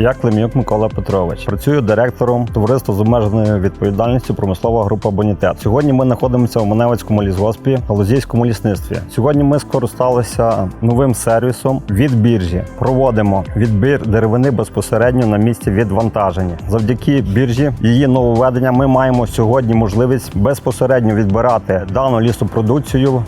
Я Клим'юк Микола Петрович. Працюю директором товариства з обмеженою відповідальністю промислова група Бонітет. Сьогодні ми знаходимося в Маневицькому лісгоспі, галузійському лісництві. Сьогодні ми скористалися новим сервісом від біржі. Проводимо відбір деревини безпосередньо на місці відвантаження. Завдяки біржі її нововведення ми маємо сьогодні можливість безпосередньо відбирати дану лісопродукцію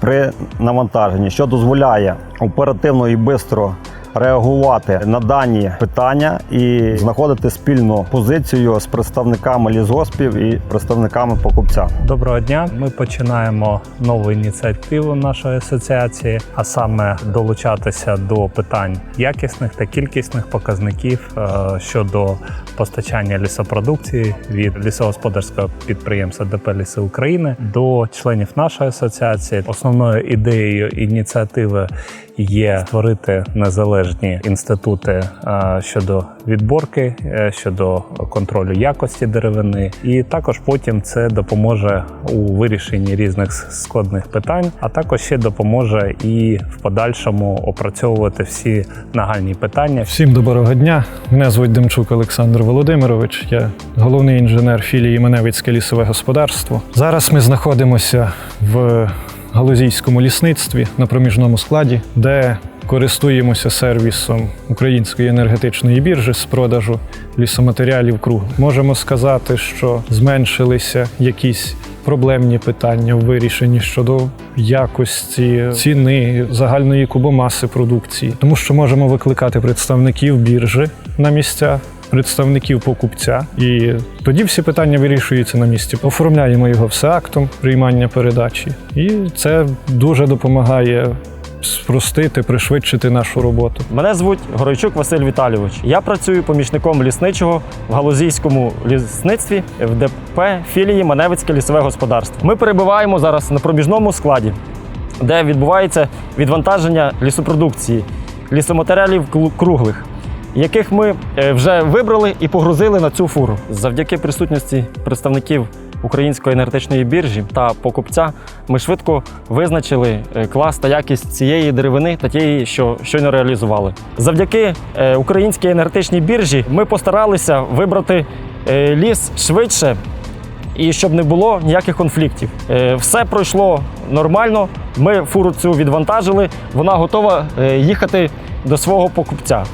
при навантаженні, що дозволяє оперативно і швидко реагувати на дані питання і знаходити спільну позицію з представниками лісгоспів і представниками покупця. Доброго дня. Ми починаємо нову ініціативу нашої асоціації, а саме долучатися до питань якісних та кількісних показників е, щодо постачання лісопродукції від лісогосподарського підприємства ДП Ліси України до членів нашої асоціації. Основною ідеєю ініціативи є створити незалежні інститути е, щодо відборки, е, щодо контролю якості деревини, і також потім це допоможе у вирішенні різних складних питань, а також ще допоможе і в подальшому опрацьовувати всі нагальні питання. Всім доброго дня. Мене звуть Демчук Олександр Володимирович. Я головний інженер філії Маневицьке лісове господарство. Зараз ми знаходимося в галузійському лісництві на проміжному складі, де користуємося сервісом Української енергетичної біржі з продажу лісоматеріалів круг. Можемо сказати, що зменшилися якісь проблемні питання в вирішенні щодо якості, ціни, загальної кубомаси продукції, тому що можемо викликати представників біржі на місця. Представників покупця, і тоді всі питання вирішуються на місці. Оформляємо його все актом приймання передачі, і це дуже допомагає спростити, пришвидшити нашу роботу. Мене звуть Горойчук Василь Віталійович. Я працюю помічником лісничого в галузійському лісництві в ДП філії Маневицьке лісове господарство. Ми перебуваємо зараз на проміжному складі, де відбувається відвантаження лісопродукції, лісоматеріалів круглих, яких ми е, вже вибрали і погрузили на цю фуру. Завдяки присутності представників Української енергетичної біржі та покупця ми швидко визначили е, клас та якість цієї деревини та тієї, що щойно реалізували. Завдяки е, Українській енергетичній біржі ми постаралися вибрати ліс швидше і щоб не було ніяких конфліктів. Все пройшло нормально. Ми фуру цю відвантажили. Вона готова їхати до свого покупця.